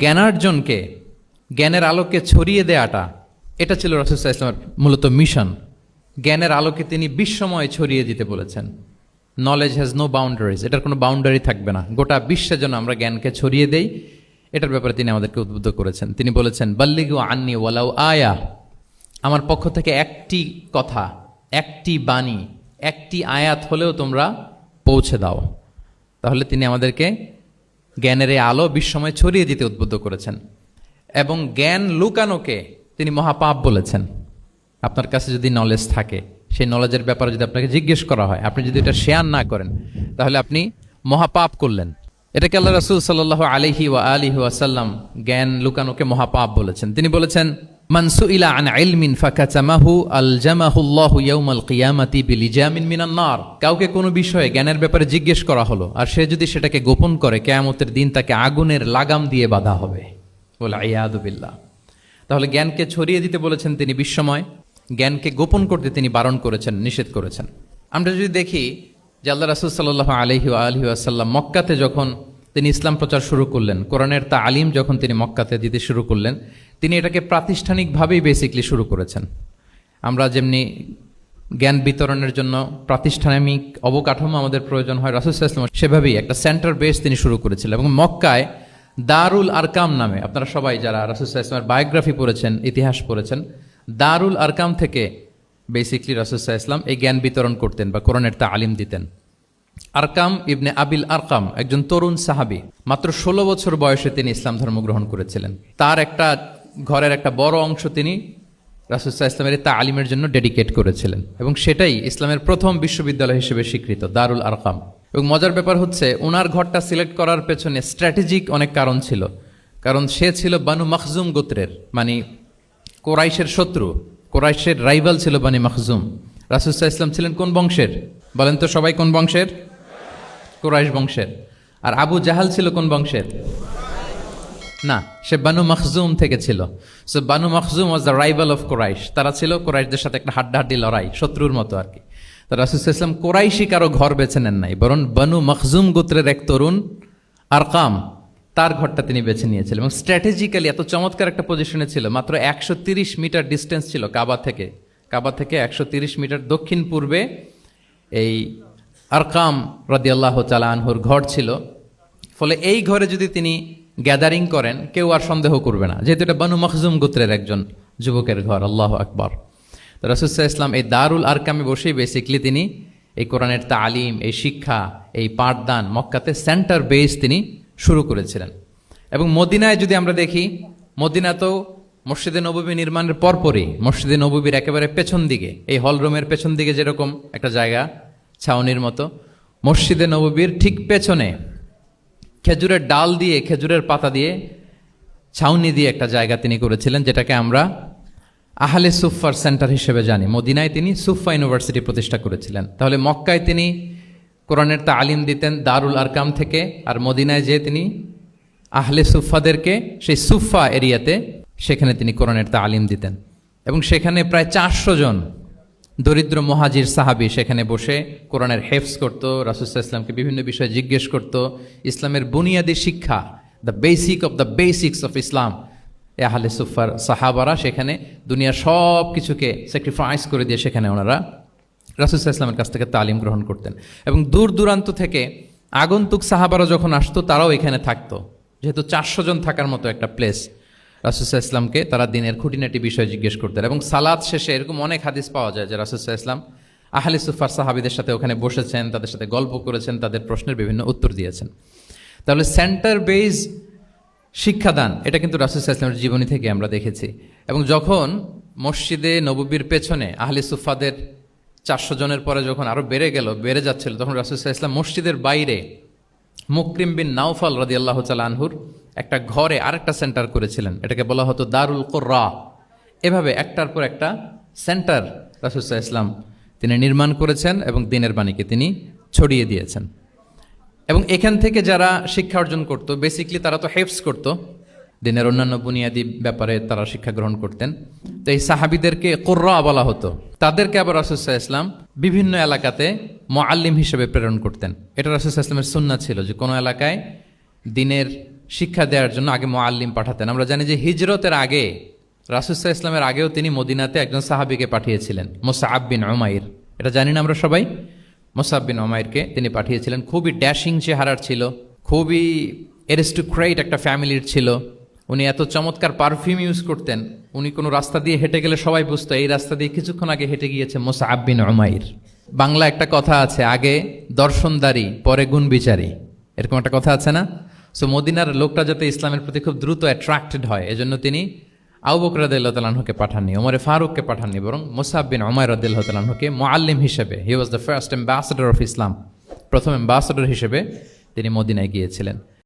জ্ঞানার্জনকে, জ্ঞানের আলোকে ছড়িয়ে দেয়াটা, এটা ছিল রসুল্লাহ ইসলামের মূলত মিশন। জ্ঞানের আলোকে তিনি বিশ্বময় ছড়িয়ে দিতে বলেছেন। নলেজ হ্যাজ নো বাউন্ডারিজ এটার কোনো বাউন্ডারি থাকবে না। গোটা বিশ্বের জন্য আমরা জ্ঞানকে ছড়িয়ে দেই, এটার ব্যাপারে তিনি আমাদেরকে উদ্বুদ্ধ করেছেন। তিনি বলেছেন, বাল্লিগু আন্নি ওয়ালাউ আয়া। আমার পক্ষ থেকে একটি কথা, একটি বাণী, একটি আয়াত হলেও তোমরা পৌঁছে দাও। তাহলে তিনি আমাদেরকে জ্ঞানের এই আলো বিশ্বময় ছড়িয়ে দিতে উদ্বুদ্ধ করেছেন। এবং জ্ঞান লুকানোকে তিনি মহাপাপ বলেছেন। আপনার কাছে যদি নলেজ থাকে, সেই নলেজের ব্যাপারে যদি আপনাকে জিজ্ঞেস করা হয়, আপনি যদি এটা শেয়ার না করেন, তাহলে আপনি মহাপাপ করলেন। এটাকে আল্লাহ রসুল সাল্লাহ আলিহি ওয়া আলিহি ওয়াসাল্লাম জ্ঞান লুকানোকে মহাপাপ বলেছেন। তিনি বলেছেন মানসু ইলা আন ইলমিন ফাকাচামাহু আল জামাহুল্লাহু ইয়াউমাল কিয়ামাতি বিলিজামিন মিনান নার কাউকে কোনো বিষয়ে জ্ঞানের ব্যাপারে জিজ্ঞেস করা হলো, আর সে যদি সেটাকে গোপন করে, কেয়ামতের দিন তাকে আগুনের লাগাম দিয়ে বাধা হবে। বলে আয়াদুবিল্লাহ তাহলে জ্ঞানকে ছড়িয়ে দিতে বলেছেন তিনি বিশ্বময়, জ্ঞানকে গোপন করতে তিনি বারণ করেছেন, নিষেধ করেছেন। আমরা যদি দেখি যে আল্লাহ রাসুল সাল্লাহ আলহি আলহি আসাল্লাম মক্কাতে যখন তিনি ইসলাম প্রচার শুরু করলেন, কোরআনের তা আলিম যখন তিনি মক্কাতে দিতে শুরু করলেন তিনি এটাকে প্রাতিষ্ঠানিকভাবেই বেসিকলি শুরু করেছেন। আমরা যেমনি জ্ঞান বিতরণের জন্য প্রাতিষ্ঠানিক অবকাঠামো আমাদের প্রয়োজন হয়, রাসুল ইসলাম সেভাবেই একটা সেন্টার বেস তিনি শুরু করেছিলেন এবং মক্কায় দারুল আরকাম নামে, আপনারা সবাই যারা রাসুসাহ ইসলামের বায়োগ্রাফি পড়েছেন, ইতিহাস পড়েছেন, দারুল আরকাম থেকে বেসিকলি রাসুসাহ ইসলাম এই জ্ঞান বিতরণ করতেন বা কোরআনের তা আলিম দিতেন। আরকাম ইবনে আবিল আরকাম একজন তরুণ সাহাবি, মাত্র ষোলো বছর বয়সে তিনি ইসলাম ধর্ম গ্রহণ করেছিলেন। তার একটা ঘরের একটা বড় অংশ তিনি রাসুসাহ ইসলামের তা আলিমের জন্য ডেডিকেট করেছিলেন এবং সেটাই ইসলামের প্রথম বিশ্ববিদ্যালয় হিসেবে স্বীকৃত, দারুল আরকাম। এবং মজার ব্যাপার হচ্ছে ওনার ঘরটা সিলেক্ট করার পেছনে স্ট্র্যাটেজিক অনেক কারণ ছিল। কারণ সে ছিল বানু মখজুম গোত্রের মানে কোরাইশের শত্রু, কোরাইশের রাইভাল ছিল বানি মখজুম। রাসুসাহ ইসলাম ছিলেন কোন বংশের? বলেন তো সবাই কোন বংশের? কোরাইশ বংশের। আর আবু জাহাল ছিল কোন বংশের? না, সে বানু মখজুম থেকে ছিল। So Banu Makhzum was the rival of Quraysh. তারা ছিল কোরাইশদের সাথে একটা হাড্ডাহাড্ডি লড়াই, শত্রুর মতো আর কি। তো রাসুসাহ ইসলাম কোরাইশি কারও ঘর বেছে নেন নাই, বরং বানু মখজুম গোত্রের এক তরুণ, আরকাম, তার ঘরটা তিনি বেছে নিয়েছিলেন। এবং স্ট্র্যাটেজিক্যালি এত চমৎকার একটা পজিশনে ছিল, মাত্র একশো মিটার ডিস্টেন্স ছিল কাবা থেকে। কাবা থেকে একশো মিটার দক্ষিণ পূর্বে এই আরকাম রাদিয়াল্লাহ তালা আনহুর ঘর ছিল। ফলে এই ঘরে যদি তিনি গ্যাদারিং করেন, কেউ আর সন্দেহ করবে না। যেহেতু এটা বানু মখজুম গোত্রের একজন যুবকের ঘর, আল্লাহ আকবর। তো রাসুসাহ ইসলাম এই দারুল আরকামে বসেই বেসিকলি তিনি এই কোরআনের তালিম, এই শিক্ষা, এই পাঠদান মক্কাতে সেন্টার বেস তিনি শুরু করেছিলেন। এবং মদিনায় যদি আমরা দেখি মদিনা তো মসজিদে নবী নির্মাণের পরপরই মসজিদে নবীর একেবারে পেছন দিকে, এই হলরুমের পেছন দিকে যেরকম একটা জায়গা, ছাউনির মতো, মসজিদে নবীর ঠিক পেছনে খেজুরের ডাল দিয়ে, খেজুরের পাতা দিয়ে ছাউনি দিয়ে একটা জায়গা তিনি করেছিলেন, যেটাকে আমরা আহলে সুফার সেন্টার হিসেবে জানি। মদিনায় তিনি সুফা ইউনিভার্সিটি প্রতিষ্ঠা করেছিলেন। তাহলে মক্কায় তিনি কোরআনের তালিম দিতেন দারুল আরকাম থেকে, আর মদিনায় যে তিনি আহলে সুফাদেরকে সেই সুফা এরিয়াতে সেখানে তিনি কোরআনের তালিম দিতেন। এবং সেখানে প্রায় চারশো জন দরিদ্র মহাজির সাহাবি সেখানে বসে কোরআনের হেফস করত রাসুসাহ ইসলামকে বিভিন্ন বিষয়ে জিজ্ঞেস করত, ইসলামের বুনিয়াদী শিক্ষা the basic of the basics of Islam এ আহলে সুফার সাহাবারা সেখানে দুনিয়ার সব কিছুকে স্যাক্রিফাইস করে দিয়ে সেখানে ওনারা রাসুসাহ ইসলামের কাছ থেকে তালিম গ্রহণ করতেন। এবং দূর দূরান্ত থেকে আগন্তুক সাহাবারা যখন আসতো, তারাও এখানে থাকতো। যেহেতু চারশো জন থাকার মতো একটা প্লেস রাসুসাহ ইসলামকে তারা দিনের খুঁটিনাটি বিষয় জিজ্ঞেস করতেন এবং সালাদ শেষে এরকম অনেক হাদিস পাওয়া যায় যে রাসুসাহ ইসলাম আহলে সুফার সাহাবিদের সাথে ওখানে বসেছেন, তাদের সাথে গল্প করেছেন, তাদের প্রশ্নের বিভিন্ন উত্তর দিয়েছেন। তাহলে সেন্টার বেজ শিক্ষাদান, এটা কিন্তু রাসুসাহ ইসলামের জীবনী থেকে আমরা দেখেছি। এবং যখন মসজিদে নববীর পেছনে আহলে সুফাদের চারশো জনের পরে যখন আরও বেড়ে গেল, বেড়ে যাচ্ছিল, তখন রাসুসাহ ইসলাম মসজিদের বাইরে মুকরিম বিন নাউফাল রাদি আল্লাহ আনহুর একটা ঘরে আরেকটা সেন্টার করেছিলেন। এটাকে বলা হতো দারুল কোর্রা। এভাবে একটার পর একটা সেন্টার রাসুসাহ ইসলাম তিনি নির্মাণ করেছেন এবং দিনের বাণীকে তিনি ছড়িয়ে দিয়েছেন। এবং এখান থেকে যারা শিক্ষা অর্জন করত বেসিকলি তারা তো হেফস করত। দিনের অন্যান্য বুনিয়াদী ব্যাপারে তারা শিক্ষা গ্রহণ করতেন। তো এই সাহাবিদেরকে কোর্রা বলা হতো। তাদেরকে আবার রাসুসাহ ইসলাম বিভিন্ন এলাকাতে মোয়াল্লিম হিসেবে প্রেরণ করতেন। এটা রাসুসাহ ইসলামের সুন্না ছিল যে কোনো এলাকায় দিনের শিক্ষা দেওয়ার জন্য আগে মোয়াল্লিম পাঠাতেন। আমরা জানি যে হিজরতের আগে রাসুসাহ ইসলামের আগেও তিনি মদিনাতে একজন সাহাবিকে পাঠিয়েছিলেন মোসাহাব বিন ওমাইর এটা জানি না আমরা সবাই? মোসাহাব বিন ওমাইরকে তিনি পাঠিয়েছিলেন। খুবই ড্যাশিং চেহারার ছিল, খুবই এরিস্টোক্রেট একটা ফ্যামিলির ছিল। উনি এত চমৎকার পারফিউম ইউজ করতেন, উনি কোনো রাস্তা দিয়ে হেঁটে গেলে সবাই বুঝতো, এই রাস্তা দিয়ে কিছুক্ষণ আগে হেঁটে গিয়েছে মোসাহাব বিন ওমাইর বাংলা একটা কথা আছে, আগে দর্শনদারি, পরে গুণ বিচারী এরকম একটা কথা আছে না? সো মদিনার লোকটা যাতে ইসলামের প্রতি খুব দ্রুত অ্যাট্রাক্টেড হয়, এজন্য তিনি আউ বকর তালাহুকে পাঠাননি, ওমরে ফারুককে পাঠাননি, বরং মোসাব ওমায় ওমর মো মোয়াল্লিম হিসেবে he was the first ambassador of Islam প্রথম অ্যাম্বাসেডর হিসেবে তিনি মদিনায় গিয়েছিলেন।